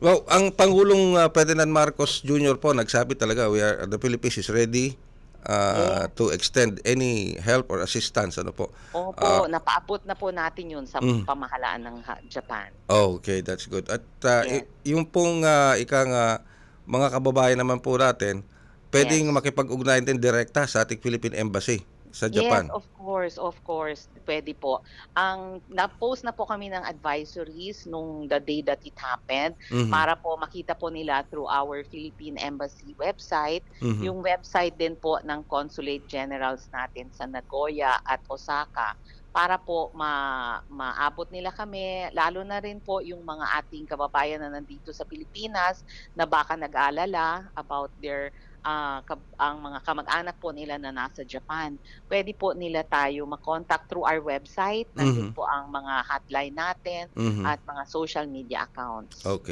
Well, ang Pangulong uh, Ferdinand Marcos Jr. po nagsabi talaga, we are, the Philippines is ready uh, to extend any help or assistance. Ano po? Opo, napaabot na po natin yun sa Mm. pamahalaan ng Japan. Okay, that's good. At uh, Yes. yung pong uh, ika nga, mga kababayan naman po natin, pwedeng Yes. makipag-ugnayan din direkta sa ating Philippine Embassy sa Japan. Yes, of course, of course. Pwede po. Ang na-post na po kami ng advisories nung the day that it happened Mhm. para po makita po nila through our Philippine Embassy website, Mhm. yung website din po ng Consulate Generals natin sa Nagoya at Osaka para po ma maabot nila kami lalo na rin po yung mga ating kababayan na nandito sa Pilipinas na baka nag-alala about their kab- ang mga kamag-anak po nila na nasa Japan. Pwede po nila tayo makontak through our website. Nandun Mhm. po ang mga hotline natin Mhm. at mga social media accounts. Okay.